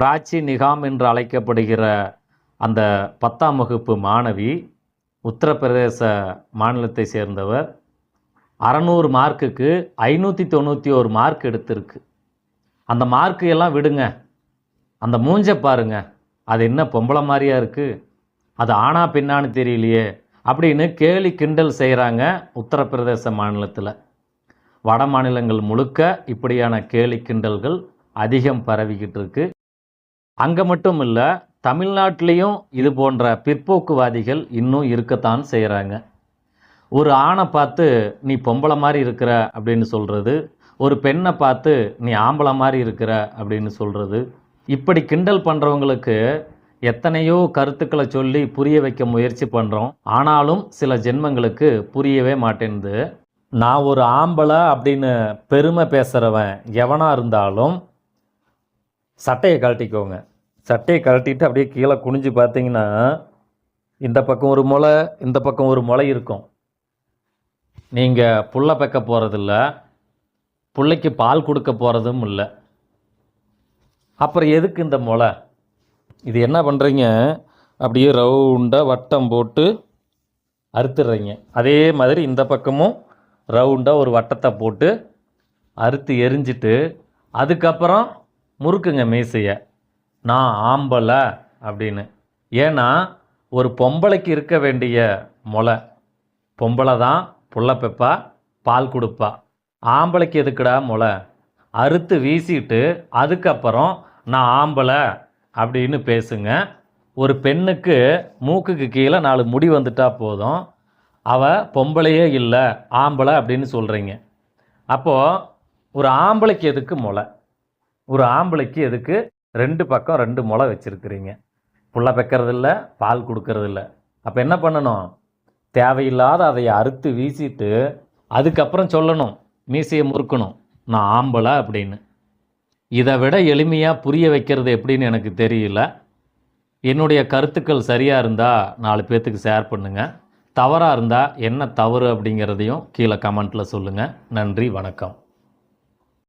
பிராச்சி நிகாம் என்று அழைக்கப்படுகிற அந்த பத்தாம் வகுப்பு மாணவி உத்தரப்பிரதேச மாநிலத்தை சேர்ந்தவர். அறநூறு மார்க்குக்கு ஐநூற்றி தொண்ணூற்றி ஒரு மார்க் எடுத்திருக்கு. அந்த மார்க்கு எல்லாம் விடுங்க. அந்த மூஞ்ச பாருங்க. அது என்ன பொம்பளை மாதிரியா இருக்குது அது ஆனா பின்னான்னு தெரியலையே அப்படின்னு கேலி கிண்டல் செய்கிறாங்க உத்தரப்பிரதேச மாநிலத்தில். வட மாநிலங்கள் முழுக்க இப்படியான கேலி கிண்டல்கள் அதிகம் பரவிக்கிட்டு இருக்குது அங்கே மட்டும் இல்லை தமிழ்நாட்டிலையும் இது போன்ற பிற்போக்குவாதிகள் இன்னும் இருக்கத்தான் செய்கிறாங்க ஒரு ஆணை பார்த்து நீ பொம்பளை மாதிரி இருக்கிற அப்படின்னு சொல்கிறது ஒரு பெண்ணை பார்த்து நீ ஆம்பளை மாதிரி இருக்கிற அப்படின்னு சொல்கிறது இப்படி கிண்டல் பண்ணுறவங்களுக்கு எத்தனையோ கருத்துக்களை சொல்லி புரிய வைக்க முயற்சி பண்ணுறோம் ஆனாலும் சில ஜென்மங்களுக்கு புரியவே மாட்டேன்து. நான் ஒரு ஆம்பளை அப்படின்னு பெருமை பேசுகிறவன் எவனாக இருந்தாலும் சட்டையை கழட்டிக்கோங்க. சட்டையை கழட்டிட்டு அப்படியே கீழே குனிஞ்சு பார்த்தீங்கன்னா இந்த பக்கம் ஒரு முளை இந்த பக்கம் ஒரு முளை இருக்கும். நீங்கள் புள்ள பெக்க போகிறதில்ல பிள்ளைக்கு பால் கொடுக்க போகிறதும் இல்லை. அப்புறம் எதுக்கு இந்த முளை? இது என்ன பண்ணுறீங்க அப்படியே ரவுண்டாக வட்டம் போட்டு அறுத்துடுறீங்க. அதே மாதிரி இந்த பக்கமும் ரவுண்டாக ஒரு வட்டத்தை போட்டு அறுத்து எரிஞ்சிட்டு அதுக்கப்புறம் முறுக்குங்க மீசையை. நான் ஆம்பளை அப்படின்னு. ஏன்னா ஒரு பொம்பளைக்கு இருக்க வேண்டிய முளை. பொம்பளை தான் புள்ள பெப்பா பால் கொடுப்பா. ஆம்பளைக்கு எதுக்குடா முளை? அறுத்து வீசிட்டு அதுக்கப்புறம் நான் ஆம்பளை அப்படின்னு பேசுங்க. ஒரு பெண்ணுக்கு மூக்குக்கு கீழே நாலு முடி வந்துட்டா போதும். அவ பொம்பளையே இல்லை ஆம்பளை அப்படின்னு சொல்கிறீங்க அப்போது ஒரு ஆம்பளைக்கு எதுக்கு முளை? ஒரு ஆம்பளைக்கு எதுக்கு ரெண்டு பக்கம் ரெண்டு முளை வச்சுருக்கிறீங்க. புள்ள பெக்கறதில்ல பால் கொடுக்கறதில்ல. அப்போ என்ன பண்ணணும்? தேவையில்லாத அதை அறுத்து வீசிட்டு அதுக்கப்புறம் சொல்லணும். மீசையை முறுக்கணும். நான் ஆம்பளை அப்படின்னு. இதை விட எளிமையாக புரிய வைக்கிறது எப்படின்னு எனக்கு தெரியல. என்னுடைய கருத்துக்கள் சரியாக இருந்தால் நாலு பேர்த்துக்கு ஷேர் பண்ணுங்கள் தவறாக இருந்தால் என்ன தவறு அப்படிங்கிறதையும் கீழே கமெண்ட்டில் சொல்லுங்கள் நன்றி வணக்கம்.